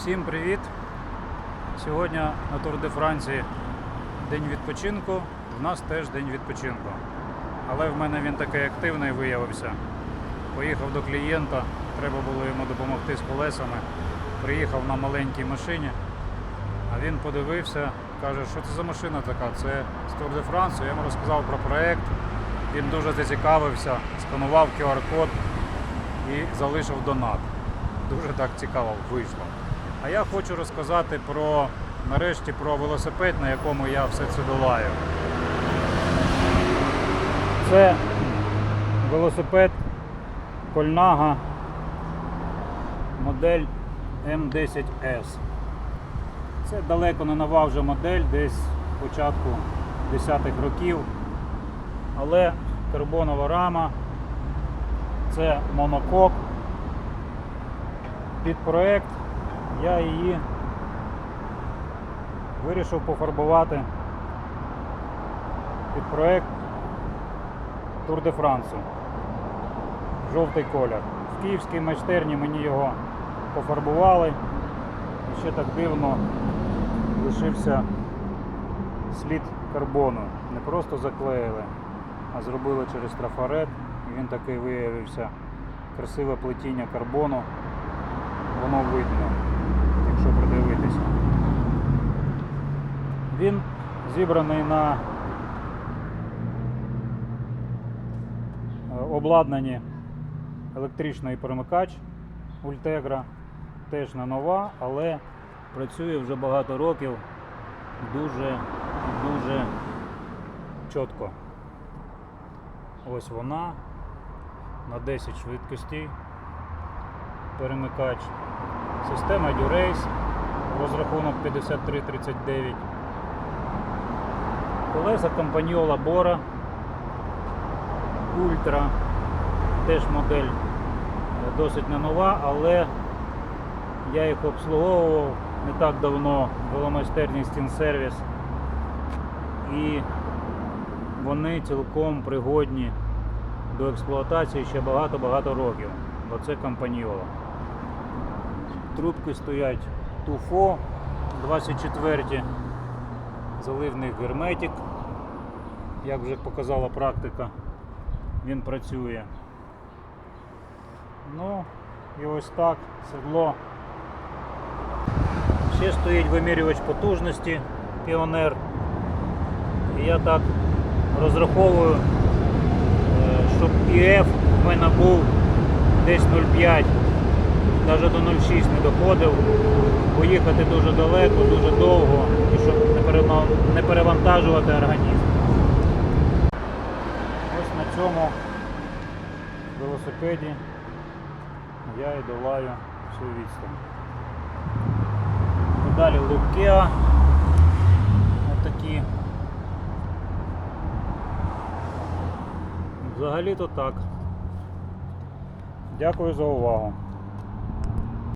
Всім привіт! Сьогодні на Тур де Франції день відпочинку. В нас теж день відпочинку. Але в мене він такий активний виявився. Поїхав до клієнта, треба було йому допомогти з колесами. Приїхав на маленькій машині, а він подивився, каже, що це за машина така? Це з Тур де Францію. Я йому розказав про проект. Він дуже зацікавився, сканував QR-код і залишив донат. Дуже так цікаво вийшло. А я хочу розказати про нарешті про велосипед, на якому я все це долаю. Це велосипед Кольнага модель М10S. Це далеко не нова вже модель, десь початку 10-х років. Але карбонова рама, це монокок. Під проект я її вирішив пофарбувати під проект Тур де Франсу. Жовтий колір. В київській майстерні мені його пофарбували. І ще так дивно лишився слід карбону. Не просто заклеїли, а зробили через трафарет. І він такий виявився красиве плетіння карбону. Воно видно, якщо придивитися. Він зібраний на е, обладнанні електричний перемикач Ultegra. Теж не нова, але працює вже багато років дуже дуже чітко. Ось вона на 10 швидкостей. Перемикач. Система Durace, розрахунок 5339. Колеса компаньола Bora Ультра. Теж модель е, досить не нова, але я їх обслуговував не так давно в веломайстерні Service. І вони цілком пригодні до експлуатації ще багато-багато років. Бо це компаньола. Трубки стоять Туфо 24 заливний герметик. Як вже показала практика, він працює. Ну і ось так седло. Ще стоїть вимірювач потужності Піонер. І я так розраховую, е, щоб ІФ в мене був десь 0,5 навіть до 0,6 не доходив, поїхати дуже далеко, дуже довго, і щоб не перевантажувати організм. Ось на цьому велосипеді я і долаю всю відстань. Далі Лукеа. Отакі. Взагалі-то так. Дякую за увагу.